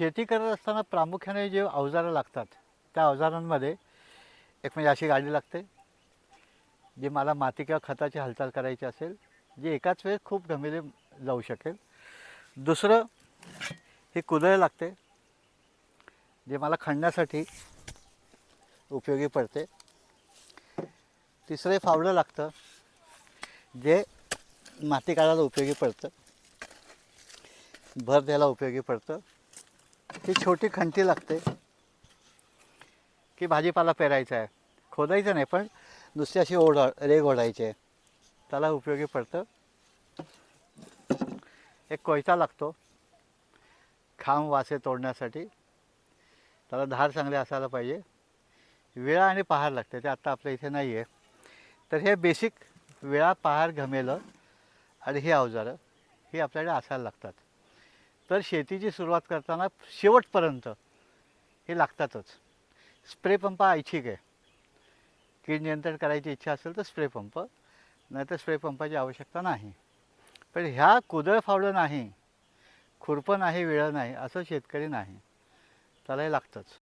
शेती करत असताना प्रामुख्याने जे अवजारं लागतात त्या अवजारांमध्ये एक म्हणजे अशी गाडी लागते जी मला माती किंवा खताची हालचाल करायची असेल जी एकाच वेळेस खूप गमेले जाऊ शकेल. दुसरं ही कुदळ लागते जे मला खणण्यासाठी उपयोगी पडते. तिसरं फावडं लागतं जे माती काढायला उपयोगी पडतं. भर द्यायला उपयोगी पडतं. ही छोटी खंटी लागते की भाजीपाला पेरायचा आहे. खोदायचं नाही पण नुसती अशी ओढ रेग ओढायची आहे. त्याला उपयोगी पडतं. एक कोयता लागतो. खांब वासे तोडण्यासाठी. त्याला धार चांगले असायला पाहिजे. विळा आणि पहार लागते ते आत्ता आपल्या इथे नाही आहे. तर हे बेसिक विळा पहार घमेलं आणि हे अवजारं ही आपल्याकडे असायला लागतात. तर शेतीची सुरुवात करताना शेवटपर्यंत हे लागतातच. स्प्रे पंप ऐच्छिक आहे. कीड नियंत्रण करायची इच्छा असेल तर स्प्रे पंप नाहीतर स्प्रे पंपाची आवश्यकता नाही. पण ह्या कुदळ फावडं नाही खुरपं नाही विळं नाही असं शेतकरी नाही. त्यालाही लागतंच.